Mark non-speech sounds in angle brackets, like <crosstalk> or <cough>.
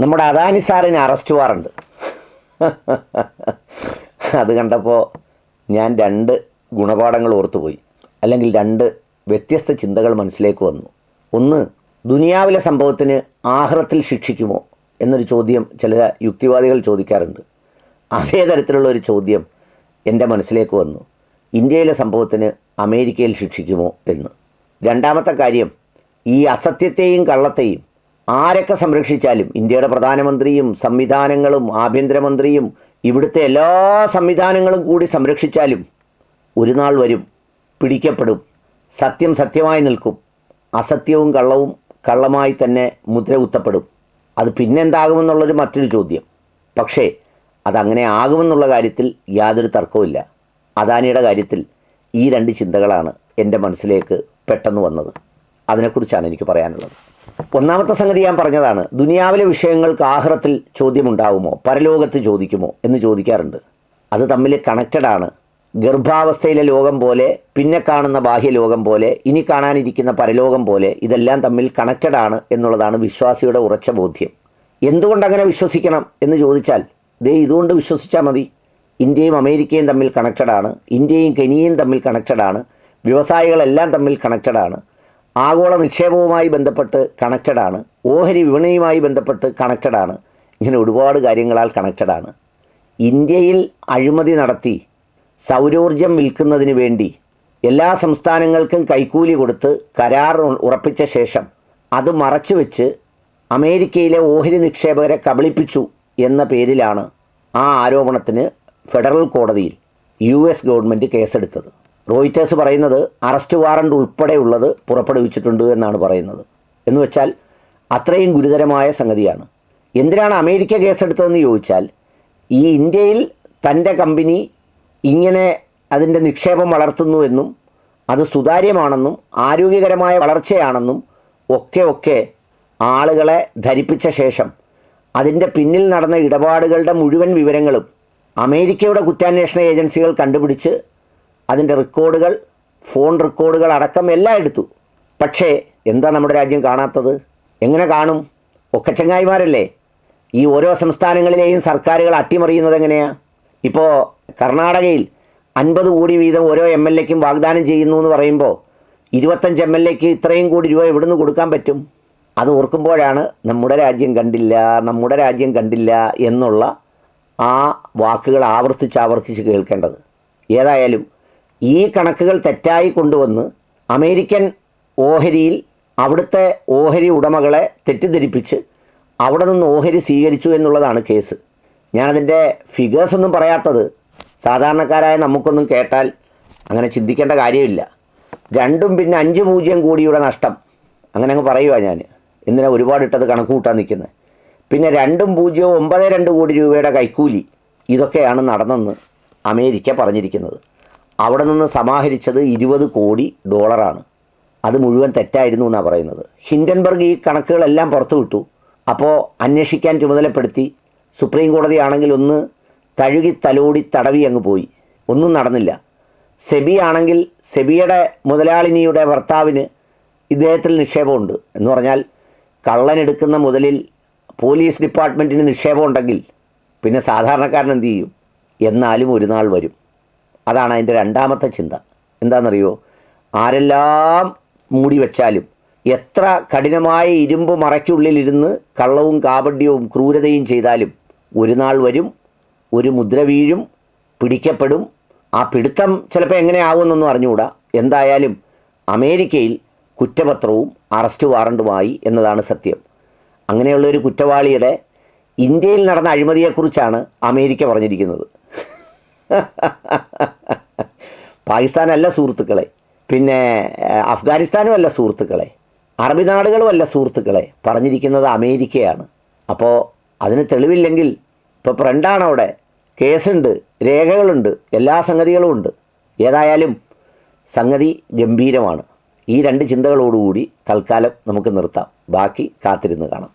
നമ്മുടെ അദാനി സാറിനെ arrest warrant അത് കണ്ടപ്പോൾ ഞാൻ രണ്ട് ഗുണപാഠങ്ങൾ ഓർത്തുപോയി. അല്ലെങ്കിൽ രണ്ട് വ്യത്യസ്ത ചിന്തകൾ മനസ്സിലേക്ക് വന്നു. ഒന്ന് ദുനിയാവിലെ സംഭവത്തിന് ആഹ്റത്തിൽ ശിക്ഷിക്കുമോ എന്നൊരു ചോദ്യം ചില യുക്തിവാദികൾ ചോദിക്കാറുണ്ട്. അതേ തരത്തിലുള്ള ഒരു ചോദ്യം എന്റെ മനസ്സിലേക്ക് വന്നു. ഇന്ത്യയിലെ സംഭവത്തിന് അമേരിക്കയിൽ ശിക്ഷിക്കുമോ എന്ന്. രണ്ടാമത്തെ കാര്യം ഈ അസത്യത്തെയും കള്ളത്തെയും ആരൊക്കെ സംരക്ഷിച്ചാലും ഇന്ത്യയുടെ പ്രധാനമന്ത്രിയും സംവിധാനങ്ങളും ആഭ്യന്തരമന്ത്രിയും ഇവിടുത്തെ എല്ലാ സംവിധാനങ്ങളും കൂടി സംരക്ഷിച്ചാലും ഒരു നാൾ വരും പിടിക്കപ്പെടും സത്യം സത്യമായി നിൽക്കും അസത്യവും കള്ളവും കള്ളമായി തന്നെ മുദ്ര കുത്തപ്പെടും അത് പിന്നെന്താകുമെന്നുള്ളൊരു മറ്റൊരു ചോദ്യം. പക്ഷേ അതങ്ങനെ ആകുമെന്നുള്ള കാര്യത്തിൽ യാതൊരു തർക്കവുമില്ല. അദാനിയുടെ കാര്യത്തിൽ ഈ രണ്ട് ചിന്തകളാണ് എന്റെ മനസ്സിലേക്ക് പെട്ടെന്ന് വന്നത്. അതിനെക്കുറിച്ചാണ് എനിക്ക് പറയാനുള്ളത്. ഒന്നാമത്തെ സംഗതി ഞാൻ പറഞ്ഞതാണ് ദുനിയാവിലെ വിഷയങ്ങൾക്ക് ആഹ്റത്തിൽ ചോദ്യമുണ്ടാവുമോ? പരലോകത്ത് ചോദിക്കുമോ? എന്ന് ചോദിക്കാറുണ്ട്. അത് തമ്മിൽ കണക്റ്റഡ് ആണ്. ഗർഭാവസ്ഥയിലെ ലോകം പോലെ പിന്നെ കാണുന്ന ബാഹ്യ ലോകം പോലെ ഇനി കാണാനിരിക്കുന്ന പരലോകം പോലെ ഇതെല്ലാം തമ്മിൽ കണക്റ്റഡ് ആണ് എന്നുള്ളതാണ് വിശ്വാസിയുടെ ഉറച്ച ബോധ്യം. എന്തുകൊണ്ട് അങ്ങനെ വിശ്വസിക്കണം എന്ന് ചോദിച്ചാൽ ദേ ഇതുകൊണ്ട് വിശ്വസിച്ചാൽ മതി. ഇന്ത്യയും അമേരിക്കയും തമ്മിൽ കണക്റ്റഡ് ആണ്. ഇന്ത്യയും കെനിയയും തമ്മിൽ കണക്റ്റഡ് ആണ്. വ്യവസായികളെല്ലാം തമ്മിൽ കണക്റ്റഡ് ആണ്. ആഗോള നിക്ഷേപവുമായി ബന്ധപ്പെട്ട് കണക്റ്റഡ് ആണ് ഓഹരി വിപണിയുമായി ബന്ധപ്പെട്ട് കണക്റ്റഡ് ആണ് ഇങ്ങനെ ഒരുപാട് കാര്യങ്ങളാൽ കണക്റ്റഡ് ആണ് ഇന്ത്യയിൽ അഴിമതി നടത്തി സൗരോർജം വിൽക്കുന്നതിന് വേണ്ടി എല്ലാ സംസ്ഥാനങ്ങൾക്കും കൈക്കൂലി കൊടുത്ത് കരാർ ഉറപ്പിച്ച ശേഷം അത് മറച്ചുവെച്ച് അമേരിക്കയിലെ ഓഹരി നിക്ഷേപകരെ കബളിപ്പിച്ചു എന്ന പേരിലാണ് ആ ആരോപണത്തിന് ഫെഡറൽ കോടതിയിൽ യു എസ് ഗവൺമെന്റ് കേസെടുത്തത്. റോയിറ്റേഴ്സ് പറയുന്നത് അറസ്റ്റ് വാറണ്ട് ഉൾപ്പെടെയുള്ളത് പുറപ്പെടുവിച്ചിട്ടുണ്ട് എന്നാണ് പറയുന്നത്. എന്ന് വെച്ചാൽ അത്രയും ഗുരുതരമായ സംഗതിയാണ്. എന്തിനാണ് അമേരിക്ക കേസെടുത്തതെന്ന് ചോദിച്ചാൽ ഈ ഇന്ത്യയിൽ തന്റെ കമ്പനി ഇങ്ങനെ അതിന്റെ നിക്ഷേപം വളർത്തുന്നു എന്നും അത് സുതാര്യമാണെന്നും ആരോഗ്യകരമായ വളർച്ചയാണെന്നും ഒക്കെ ഒക്കെ ആളുകളെ ധരിപ്പിച്ച ശേഷം അതിന്റെ പിന്നിൽ നടന്ന ഇടപാടുകളുടെ മുഴുവൻ വിവരങ്ങളും അമേരിക്കയുടെ കുറ്റാന്വേഷണ ഏജൻസികൾ കണ്ടുപിടിച്ച് അതിന്റെ റെക്കോർഡുകൾ ഫോൺ റെക്കോർഡുകൾ അടക്കം എല്ലാം എടുത്തു. പക്ഷേ എന്താ നമ്മുടെ രാജ്യം കാണാത്തത്? എങ്ങനെ കാണും? ഒക്കെ ചങ്ങായിമാരല്ലേ? ഈ ഓരോ സംസ്ഥാനങ്ങളിലെയും സർക്കാരുകൾ അട്ടിമറിയുന്നത് എങ്ങനെയാണ് ഇപ്പോൾ കർണാടകയിൽ അൻപത് കോടി വീതം ഓരോ എം എൽ എക്കും വാഗ്ദാനം ചെയ്യുന്നു എന്ന് പറയുമ്പോൾ ഇരുപത്തഞ്ച് എം എൽ എക്ക് ഇത്രയും കോടി രൂപ എവിടുന്ന് കൊടുക്കാൻ പറ്റും? അത് ഓർക്കുമ്പോഴാണ് നമ്മുടെ രാജ്യം കണ്ടില്ല നമ്മുടെ രാജ്യം കണ്ടില്ല എന്നുള്ള ആ വാക്കുകൾ ആവർത്തിച്ച് ആവർത്തിച്ച് കേൾക്കേണ്ടത്. ഏതായാലും ഈ കണക്കുകൾ തെറ്റായി കൊണ്ടുവന്ന് അമേരിക്കൻ ഓഹരിയിൽ അവിടുത്തെ ഓഹരി ഉടമകളെ തെറ്റിദ്ധരിപ്പിച്ച് അവിടെ നിന്ന് ഓഹരി സ്വീകരിച്ചു എന്നുള്ളതാണ് കേസ്. ഞാനതിന്റെ ഫിഗേഴ്സ് ഒന്നും പറയാത്തത് സാധാരണക്കാരായ നമുക്കൊന്നും കേട്ടാൽ അങ്ങനെ ചിന്തിക്കേണ്ട കാര്യമില്ല. രണ്ടും പിന്നെ അഞ്ച് പൂജ്യം കോടിയുടെ നഷ്ടം. അങ്ങനെ അങ്ങ് പറയുക ഞാൻ. ഇന്നലെ ഒരുപാട് ഇട്ടത് കണക്ക് കൂട്ടാൻ നിൽക്കുന്നത് പിന്നെ രണ്ടും പൂജ്യവും ഒമ്പത് രണ്ട് കോടി രൂപയുടെ കൈക്കൂലി. ഇതൊക്കെയാണ് നടന്നെന്ന് അമേരിക്ക പറഞ്ഞിരിക്കുന്നത്. അവിടെ നിന്ന് സമാഹരിച്ചത് ഇരുപത് കോടി ഡോളറാണ്. അത് മുഴുവൻ തെറ്റായിരുന്നു എന്നാണ് പറയുന്നത്. ഹിൻഡൻബർഗ് ഈ കണക്കുകളെല്ലാം പുറത്തുവിട്ടു അപ്പോൾ അന്വേഷിക്കാൻ ചുമതലപ്പെടുത്തി സുപ്രീം കോടതി ആണെങ്കിൽ ഒന്ന് തഴുകി തലോടി തടവി അങ്ങ് പോയി. ഒന്നും നടന്നില്ല. സെബി ആണെങ്കിൽ സെബിയുടെ മുതലാളിനിയുടെ ഭർത്താവിന് ഇദ്ദേഹത്തിൽ നിക്ഷേപമുണ്ട് എന്ന് പറഞ്ഞാൽ കള്ളനെടുക്കുന്ന മുതലിൽ പോലീസ് ഡിപ്പാർട്ട്മെന്റിന് നിക്ഷേപമുണ്ടെങ്കിൽ പിന്നെ സാധാരണക്കാരൻ എന്ത് ചെയ്യും? എന്നാലും ഒരു നാൾ വരും. അതാണ് അതിന്റെ രണ്ടാമത്തെ ചിന്ത. എന്താണെന്നറിയോ? ആരെല്ലാം മൂടി വെച്ചാലും എത്ര കഠിനമായ ഇരുമ്പ് മറയ്ക്കുള്ളിലിരുന്ന് കള്ളവും കാപഡ്യവും ക്രൂരതയും ചെയ്താലും ഒരു നാൾ വരും ഒരു മുദ്ര വീഴും പിടിക്കപ്പെടും. ആ പിടുത്തം ചിലപ്പോൾ എങ്ങനെയാവുമെന്നൊന്നും അറിഞ്ഞുകൂടാ. എന്തായാലും അമേരിക്കയിൽ കുറ്റപത്രവും അറസ്റ്റ് വാറണ്ടുമായി എന്നതാണ് സത്യം. അങ്ങനെയുള്ള ഒരു കുറ്റവാളിയുടെ ഇന്ത്യയിൽ നടന്ന അഴിമതിയെക്കുറിച്ചാണ് അമേരിക്ക പറഞ്ഞിരിക്കുന്നത്. <laughs> പാകിസ്ഥാനല്ല സുഹൃത്തുക്കളെ. പിന്നെ അഫ്ഗാനിസ്ഥാനും അല്ല സുഹൃത്തുക്കളെ. അറബി നാടുകളും അല്ല സുഹൃത്തുക്കളെ. പറഞ്ഞിരിക്കുന്നത് അമേരിക്കയാണ്. അപ്പോൾ അതിന് തെളിവില്ലെങ്കിൽ ഇപ്പോൾ ഫ്രണ്ടാണ് അവിടെ. കേസുണ്ട് രേഖകളുണ്ട് എല്ലാ സംഗതികളും ഉണ്ട്. ഏതായാലും സംഗതി ഗംഭീരമാണ്. ഈ രണ്ട് ചിന്തകളോടുകൂടി തൽക്കാലം നമുക്ക് നിർത്താം. ബാക്കി കാത്തിരുന്ന് കാണാം.